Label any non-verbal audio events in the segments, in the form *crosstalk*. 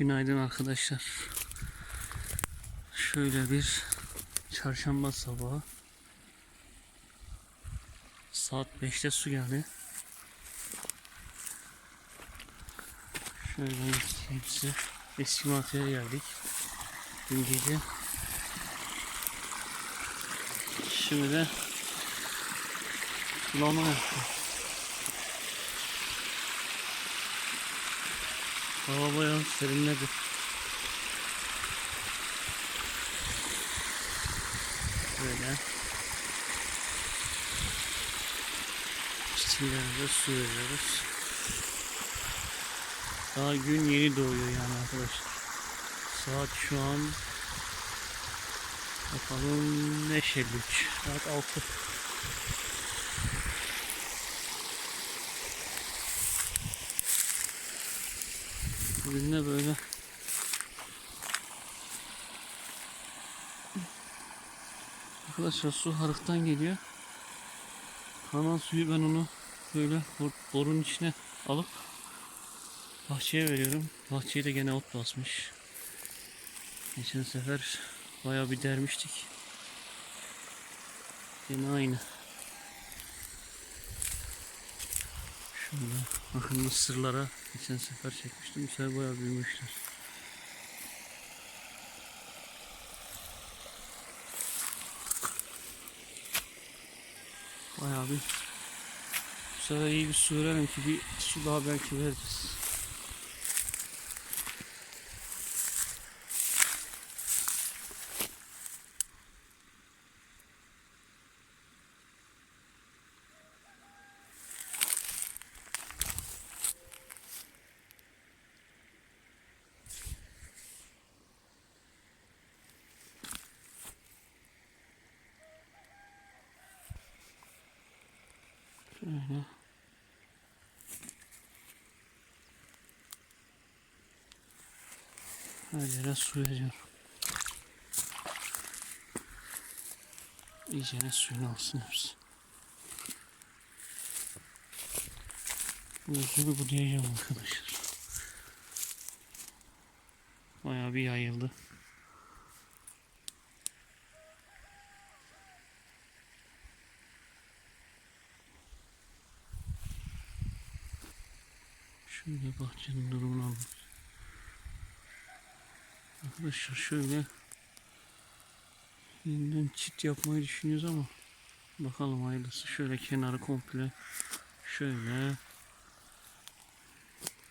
Günaydın arkadaşlar. Şöyle bir çarşamba sabahı. Saat 5'te su geldi. Şöyle göstereyim. Eski mafyaya geldik. Dün gece. Şimdi de sulama yapıyor. Hava bayağı serinledi. Böyle. Çiçeğlere su veriyoruz. Daha gün yeni doğuyor yani arkadaşlar. Saat şu an bakalım 5.53 saat 6 Bugün böyle Arkadaşlar su harıktan geliyor. Kanal suyu ben onu böyle bor- borunun içine alıp bahçeye veriyorum. Bahçeye de gene ot basmış. Geçen sefer bayağı bir dermiştik. Yine aynı. Şöyle bakın mısırlara geçen sefer çekmiştim. Bu sefer bayağı büyümüşler. Bayağı bir bu sefer iyi bir su verelim ki bir su daha belki veririz. Şöyle. Yere su veriyorum. İyicene suyunu alsın hepsi. Bu yüzünü budayacağım arkadaşlar. Bayağı bir yayıldı. Şöyle bahçenin durumunu alalım. Arkadaşlar şöyle yeniden çit yapmayı düşünüyoruz ama bakalım hayırlısı. Şöyle kenarı komple şöyle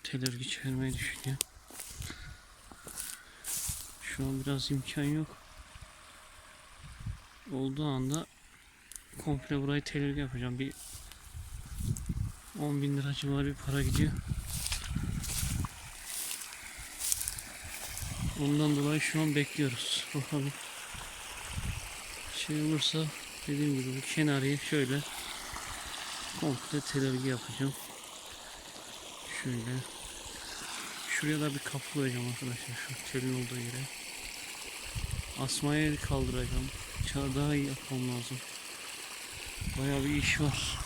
telergi çevirmeyi düşünüyorum. Şu an biraz imkan yok. Olduğu anda komple burayı telergi yapacağım. Bir 10 bin lira civarı bir para gidiyor. Ondan dolayı şu an bekliyoruz. Bakalım. Şey olursa dediğim gibi bu kenarıyı şöyle komple telergi yapacağım. Şöyle. Şuraya da bir kapı koyacağım arkadaşlar. Şu telin olduğu yere. Asmaya kaldıracağım. Daha iyi yapmam lazım. Bayağı bir iş var.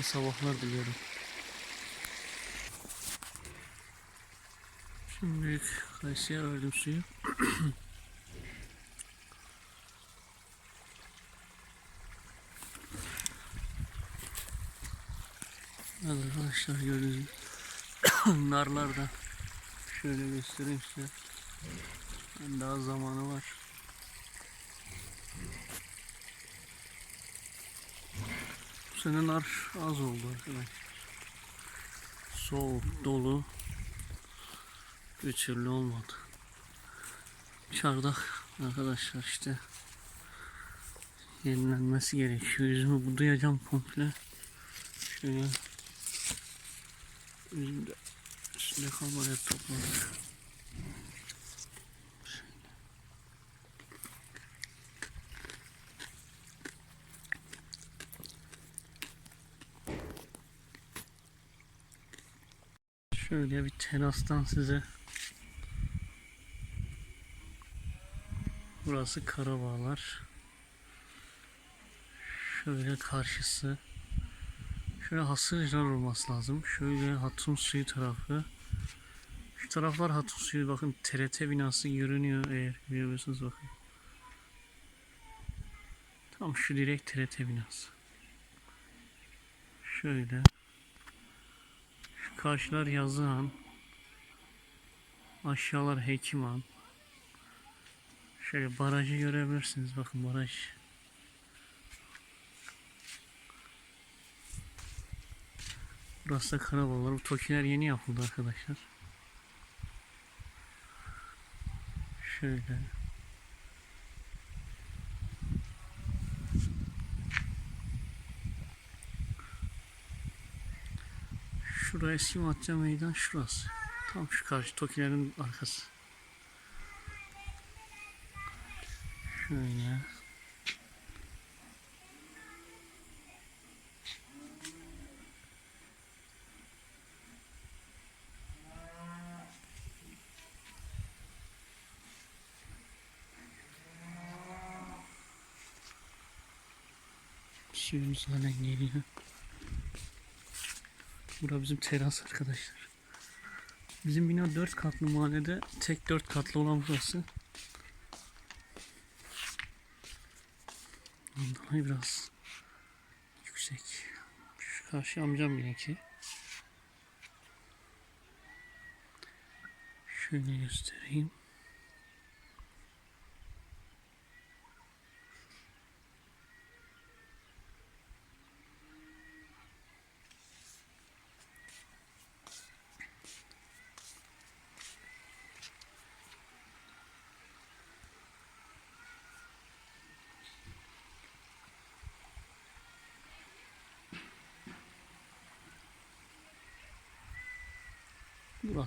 Hayırlı sabahlar diliyorum. Şimdi büyük kayısıya verdim suyu. *coughs* Evet arkadaşlar gördüğünüz *coughs* narlar da şöyle göstereyim size. Daha zamanı var. Bu sene nar az oldu arkadaşlar. Soğuk, dolu. Bir olmadı. Çardak arkadaşlar işte yenilenmesi gerekiyor. Yüzümü budayacağım komple. Şöyle yüzümde üstünde kalmadı hep toplamış. Şöyle bir terastan size Burası Karabağlar. Şöyle karşısı. Şöyle Hasırcılar olması lazım. Şöyle Hatun Suyu tarafı. Şu taraflar Hatun Suyu. Bakın TRT binası görünüyor eğer görüyorsanız bakın. Tam şu direkt TRT binası. Şöyle. Karşılar Yazıhan. Aşağılar Hekiman. Şöyle barajı görebilirsiniz. Bakın baraj. Burası da Karabalar. Bu tokiler yeni yapıldı arkadaşlar. Şöyle. Şuraya Simatça Meydan şurası. Tam şu karşı Tokilerin arkası. Şöyle. Suyumuz halen geliyor. Bura bizim teras arkadaşlar. Bizim bina 4 katlı mahallede tek 4 katlı olan burası. Ondan biraz yüksek. Şu karşı amcam benimki. Şöyle göstereyim.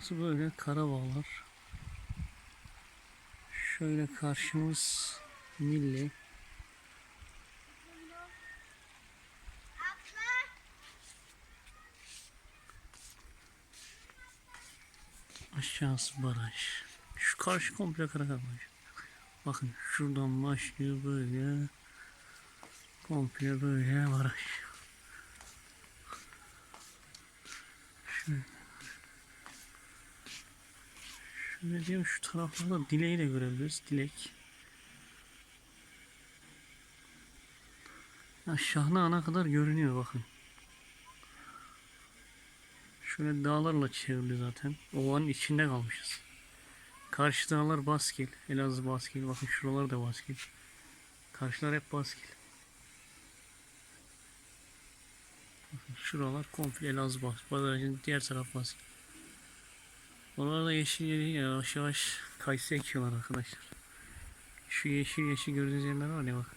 Burası böyle Karabağlar. Şöyle karşımız Milli. Aşağısı baraj. Şu karşı komple Karakabaj. Bakın şuradan başlıyor böyle. Komple böyle baraj. Şöyle. Şöyle diyeyim şu taraflarda dileği de görebiliriz. Dilek. Aşağına ana kadar görünüyor bakın. Şöyle dağlarla çevrili zaten. Ovanın içinde kalmışız. Karşı dağlar Baskil. Elazığ Baskil. Bakın şuralar da Baskil. Karşılar hep Baskil. Bakın şuralar komple Elazığ Baskil. Barajın diğer taraf Baskil. Oralarda yeşil yeri yavaş yavaş kayısı ekiyorlar arkadaşlar. Şu yeşil yeşil gördüğünüz yerler var ya bak.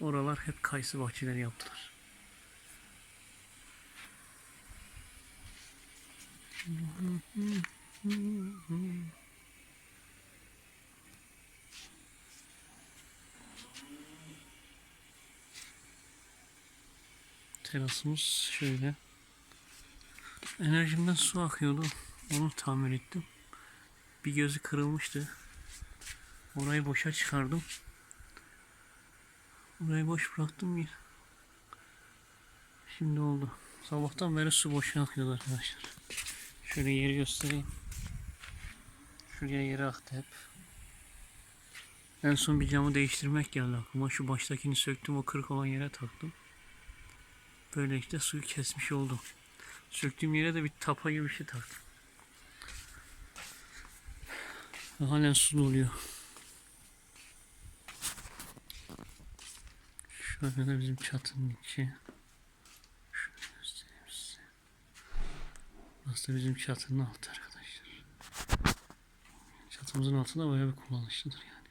Oralar hep kayısı bahçeleri yaptılar. Terasımız şöyle. Enerjimden su akıyordu. Onu tamir ettim. Bir gözü kırılmıştı. Orayı boşa çıkardım. Orayı boş bıraktım ya. Şimdi oldu. Sabahtan beri su boşa akıyordu arkadaşlar. Şöyle yeri göstereyim. Şuraya yeri aktı hep. En son bir camı değiştirmek geldi aklıma. Şu baştakini söktüm o kırık olan yere taktım. Böylelikle suyu kesmiş oldum. Söktüğüm yere de bir tapa gibi bir şey taktım. Halen su doluyor. Şöyle de bizim çatının içi. Şöyle göstereyim size. Burası bizim çatının altı arkadaşlar. Çatımızın altı da bayağı bir kullanışlıdır yani.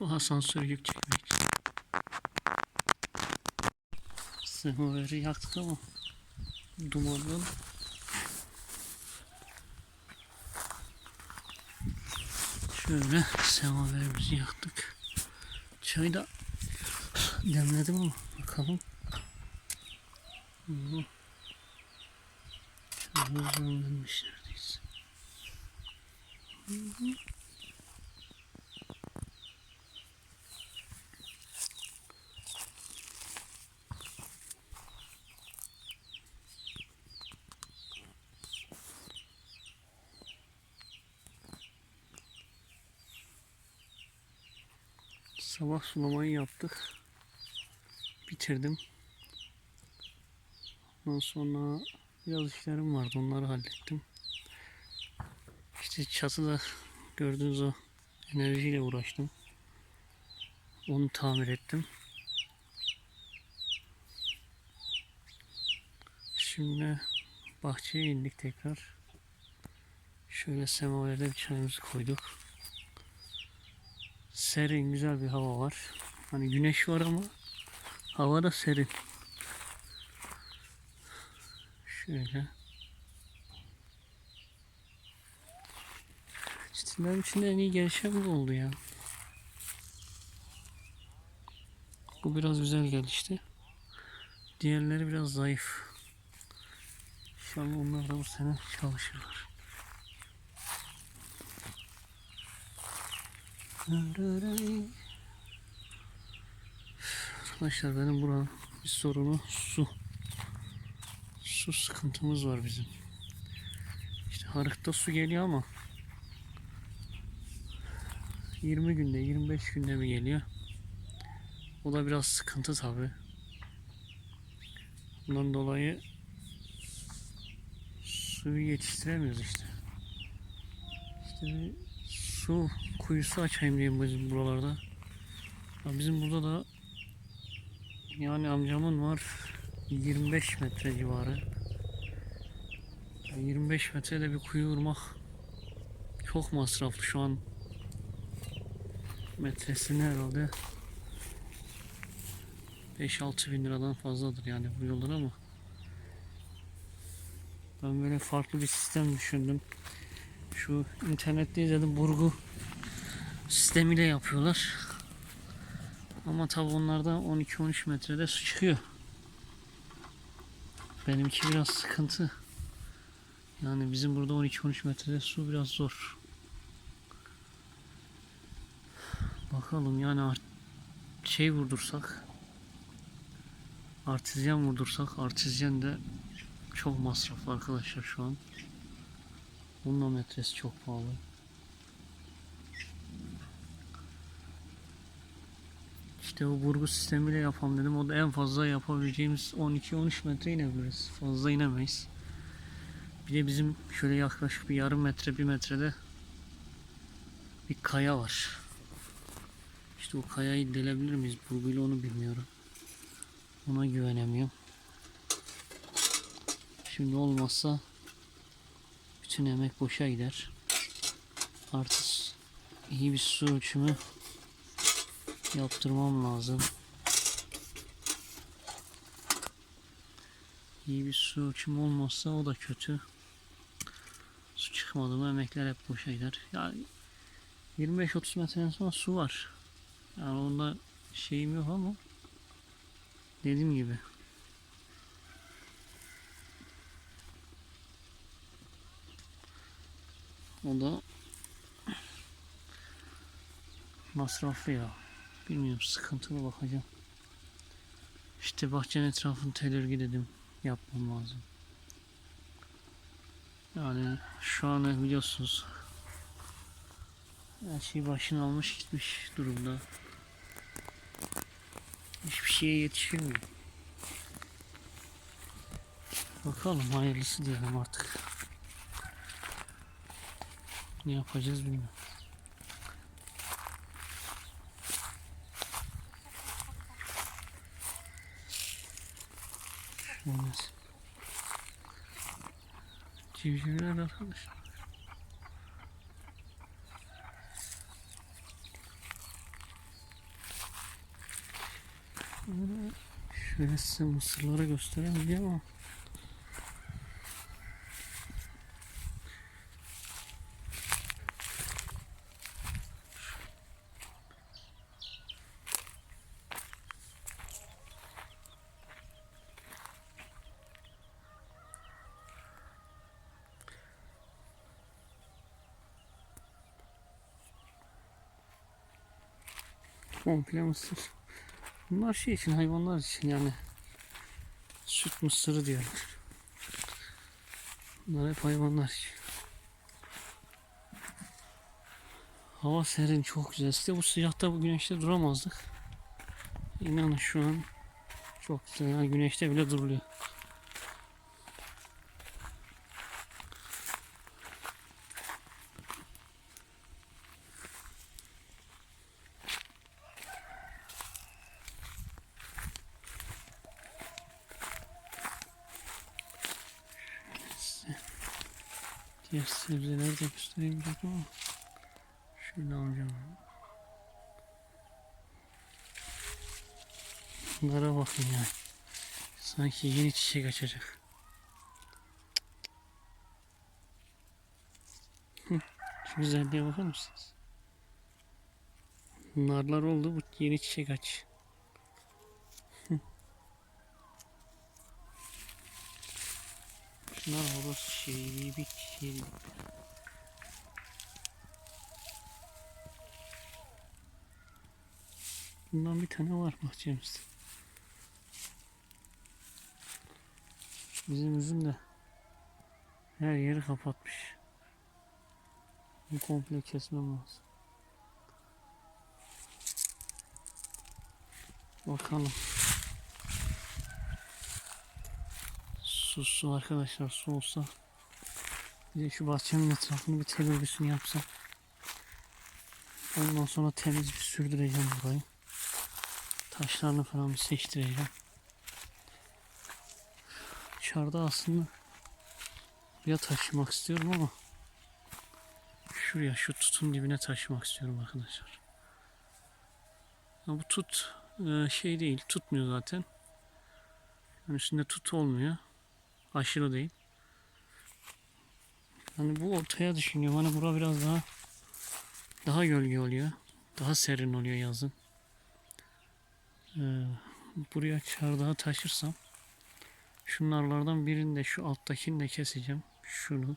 Bu asansör yük çekmek için. Semaveri yaktık ama dumandan Şöyle semaverimizi yaktık. Çay da demledim ama bakalım. Hı. Çayımız demlenmiş neredeyse. Sabah sulamayı yaptık. Bitirdim. Ondan sonra biraz işlerim vardı. Onları hallettim. İşte çatıda gördüğünüz o enerjiyle uğraştım. Onu tamir ettim. Şimdi bahçeye indik tekrar. Şöyle semaverde bir çayımızı koyduk. Serin güzel bir hava var. Hani güneş var ama hava da serin. Şöyle. Çitinler içinde en iyi gelişen bu oldu ya. Bu biraz güzel gelişti. Diğerleri biraz zayıf. İnşallah onlar da bu sene çalışırlar. Arkadaşlar benim buranın bir sorunu su. Su sıkıntımız var bizim. İşte harıkta su geliyor ama 20 günde 25 günde mi geliyor? O da biraz sıkıntı tabi. Bundan dolayı suyu yetiştiremiyoruz işte. İşte su kuyusu açayım diyeyim bizim buralarda. Ya bizim burada da yani amcamın var 25 metre civarı. Ya 25 metrede bir kuyu vurmak çok masraflı şu an. Metresini herhalde 5-6 bin liradan fazladır yani bu yollar ama ben böyle farklı bir sistem düşündüm. Şu internette izledim burgu sistemiyle yapıyorlar. Ama tabi onlarda 12-13 metrede su çıkıyor. Benimki biraz sıkıntı. Yani bizim burada 12-13 metrede su biraz zor. Bakalım yani art şey vurdursak artizyen vurdursak artizyen de çok masraflı arkadaşlar şu an. Bunun metresi çok pahalı. İşte o vurgu sistemiyle yapalım dedim. O da en fazla yapabileceğimiz 12-13 metre inebiliriz. Fazla inemeyiz. Bir de bizim şöyle yaklaşık bir yarım metre bir metrede bir kaya var. İşte o kayayı delebilir miyiz? Vurguyla onu bilmiyorum. Ona güvenemiyorum. Şimdi olmazsa bütün emek boşa gider. Artık iyi bir su ölçümü yaptırmam lazım. İyi bir su ölçümü olmazsa o da kötü. Su çıkmadı mı emekler hep boşa gider. Yani 25-30 metreden sonra su var. Yani onda şeyim yok ama dediğim gibi o da masraflı ya. Bilmiyorum sıkıntılı bakacağım. İşte bahçenin etrafını tedirgin dedim. Yapmam lazım. Yani şu an biliyorsunuz her şey başını almış gitmiş durumda. Hiçbir şeye yetişilmiyor. Bakalım hayırlısı diyelim artık. Ne yapacağız bilmiyorum. Olmaz. Civcivler arkadaşlar. Şöyle size mısırları göstereyim ama Komple mısır. Bunlar şey için hayvanlar için yani süt mısırı diyorlar. Bunlar hep hayvanlar için. Hava serin çok güzel. İşte bu sıcakta bu güneşte duramazdık. İnanın şu an çok güzel. Güneşte bile duruluyor. Size Diğer sebzeleri de göstereyim dedim ama şöyle alacağım. Bunlara bakın ya. Sanki yeni çiçek açacak. Şu güzelliğe bakar mısınız? Narlar oldu bu yeni çiçek aç. Şunlar horoz şeyi bir Bundan bir tane var bahçemizde. Bizim üzüm de her yeri kapatmış. Bu komple kesmem lazım. Bakalım. Su su arkadaşlar su olsa. Bir de şu bahçenin etrafını bir tel örgüsünü yapsam. Ondan sonra temiz bir sürdüreceğim burayı. Taşlarını falan bir seçtireceğim. Dışarıda aslında buraya taşımak istiyorum ama şuraya şu tutun dibine taşımak istiyorum arkadaşlar. Ya bu tut e, şey değil tutmuyor zaten. Yani üstünde tut olmuyor. Aşırı değil. Hani bu ortaya düşünüyorum. Hani bura biraz daha daha gölge oluyor. Daha serin oluyor yazın. Ee, buraya çardağı taşırsam şunlardan birini de şu alttakini de keseceğim. Şunu.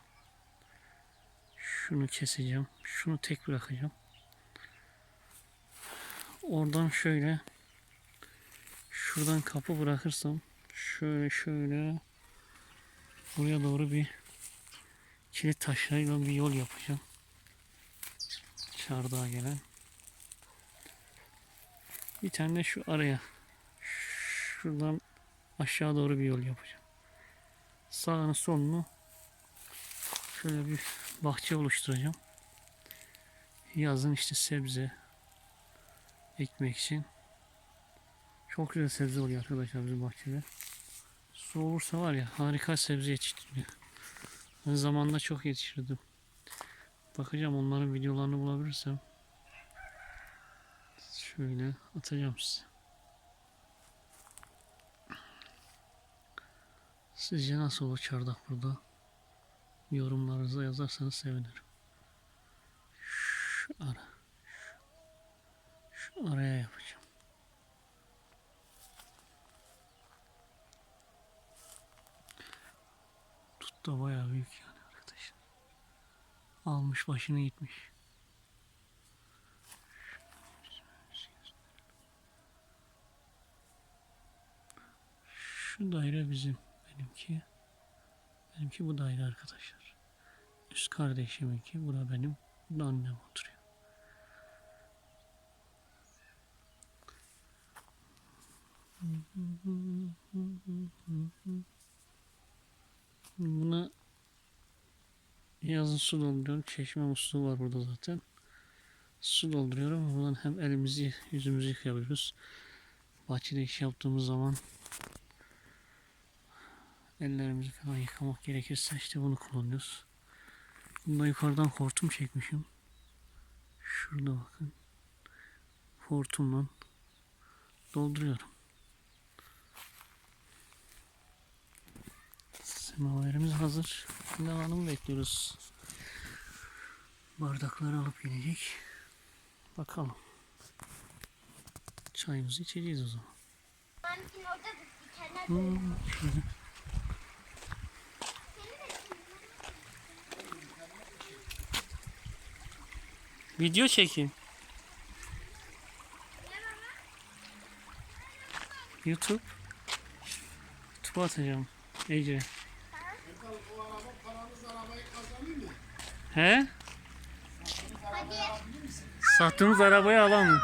Şunu keseceğim. Şunu tek bırakacağım. Oradan şöyle şuradan kapı bırakırsam şöyle şöyle buraya doğru bir kilit taşlarıyla bir yol yapacağım. Çardağa gelen. Bir tane de şu araya şuradan aşağı doğru bir yol yapacağım. Sağını solunu şöyle bir bahçe oluşturacağım. Yazın işte sebze ekmek için. Çok güzel sebze oluyor arkadaşlar bizim bahçede. Su olursa var ya harika sebze yetiştiriyor. Ben zamanında çok yetiştirdim. Bakacağım onların videolarını bulabilirsem. Şöyle atacağım size. Sizce nasıl olur çardak burada? Yorumlarınızı yazarsanız sevinirim. Şu ara. Şu araya yapacağım. Tut da bayağı büyük yani arkadaşlar. Almış başını gitmiş. Daire bizim. Benimki. Benimki bu daire arkadaşlar. Üst kardeşiminki. Bura benim. Burada annem oturuyor. Buna yazın su dolduruyorum. Çeşme musluğu var burada zaten. Su dolduruyorum. Buradan hem elimizi yüzümüzü yıkayabiliyoruz. Bahçede iş yaptığımız zaman ellerimizi falan yıkamak gerekirse işte bunu kullanıyoruz. Bunda yukarıdan hortum çekmişim. Şurada bakın. Hortumla dolduruyorum. Semaverimiz hazır. Şimdi hanımı bekliyoruz. Bardakları alıp gelecek. Bakalım. Çayımızı içeceğiz o zaman. Hmm, şöyle. Video. Evet YouTube. YouTube'a atacağım. Ece. He? Hadi. Sattığımız arabayı alalım.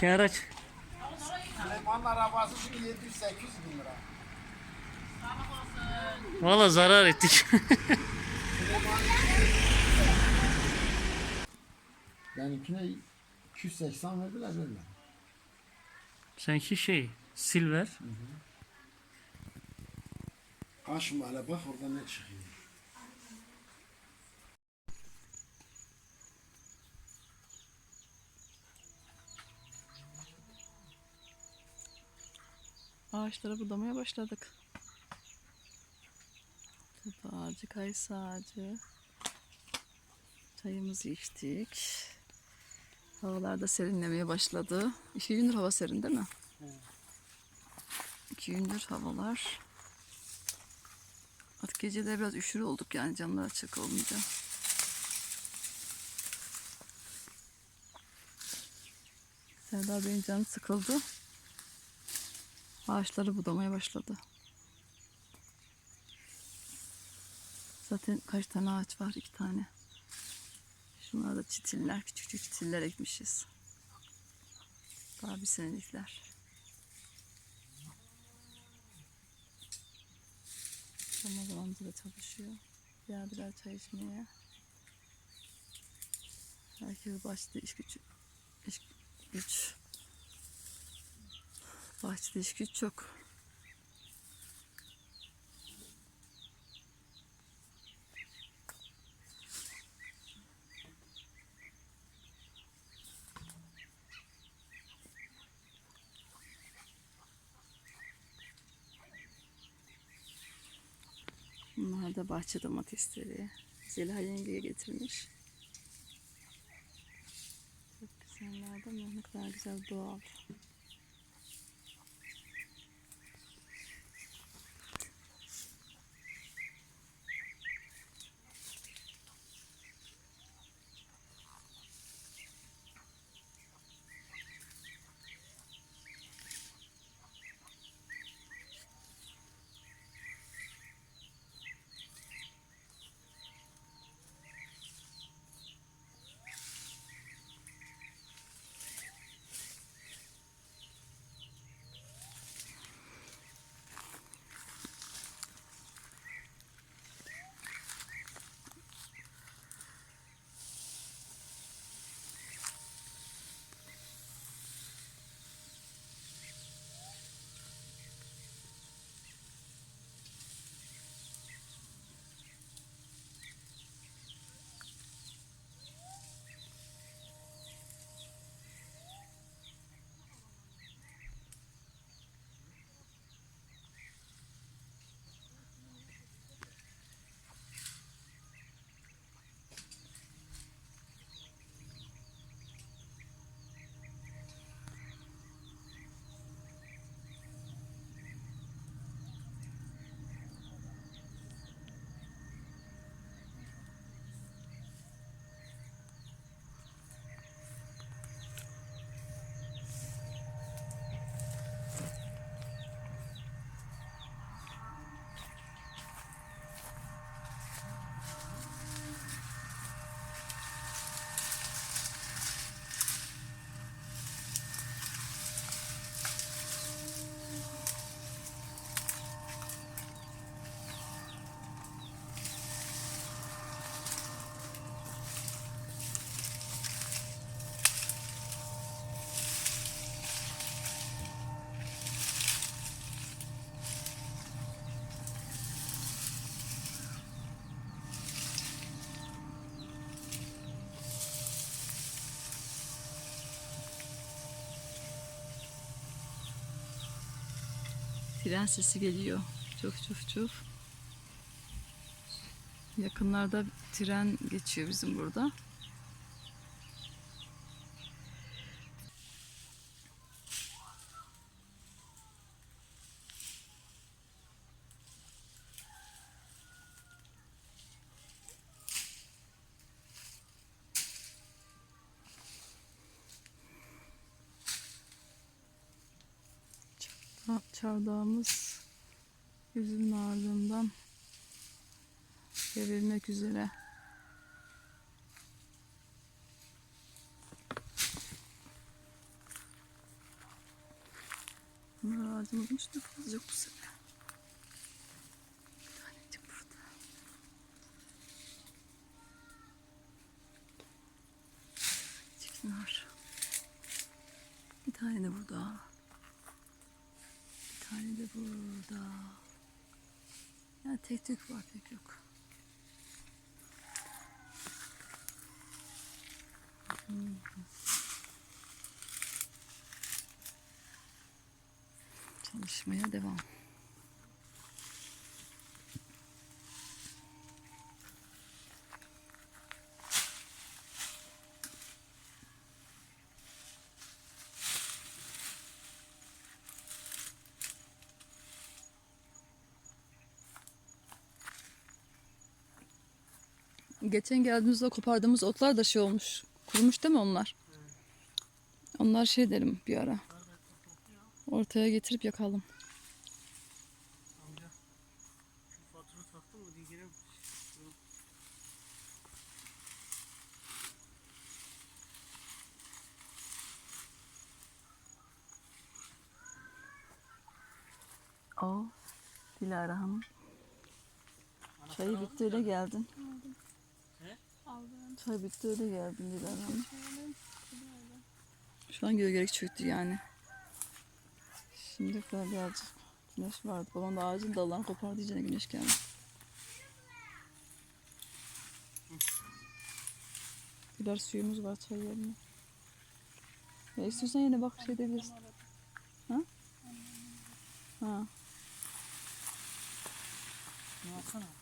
Kenara ç- Süleyman'ın arabası şimdi 700-800 bin lira. Valla zarar ettik. *laughs* Benimkine 280 verdiler verdiler. Sanki şey, silver. Açma hele bak orada ne çıkıyor. Ağaçları budamaya başladık. Tıp ağacı, kayısı ağacı. Çayımızı içtik. Havalar da serinlemeye başladı. İki gündür hava serin değil mi? İki gündür havalar. Artık geceleri biraz üşür olduk yani camlar açık olunca. Serdar Bey'in canı sıkıldı. Ağaçları budamaya başladı. Zaten kaç tane ağaç var? İki tane. Şunlar da çitiller. Küçük küçük çitiller ekmişiz. Daha bir senelikler. Ramazan amca da çalışıyor. Geldiler çay içmeye. Herkes başladı iş gücü. İş güç. Bahçede iş güç çok. Bunlar da bahçe domatesleri. Zeliha yengeye getirmiş. Çok güzeller mi? Ne kadar güzel doğal. Tren sesi geliyor. Çuf çuf çuf. Yakınlarda tren geçiyor bizim burada. Çardağımız yüzün ardından devrilmek üzere. Bunlar ağacımızmış da fazla yok bu sefer. Bir tanecik burada. Çiftler. Bir tane de burada. Tane de burada. Ya tek tek var pek yok. Çalışmaya devam. Geçen geldiğimizde kopardığımız otlar da şey olmuş. Kurumuş değil mi onlar? Onlar şey derim bir ara. Ortaya getirip yakalım. O Dilara Hanım. Çayı bitti öyle geldin. Çay bitti öyle geldin Dilara Hanım. Şu an gölgelik çöktü yani. Şimdi kadar birazcık güneş vardı. Babam da ağacın dallarını kopardı diyeceğine güneş geldi. Birer suyumuz var çay yerine. Ya istiyorsan yine bak şey edebilirsin. Ha? Ha. Ne yapsana?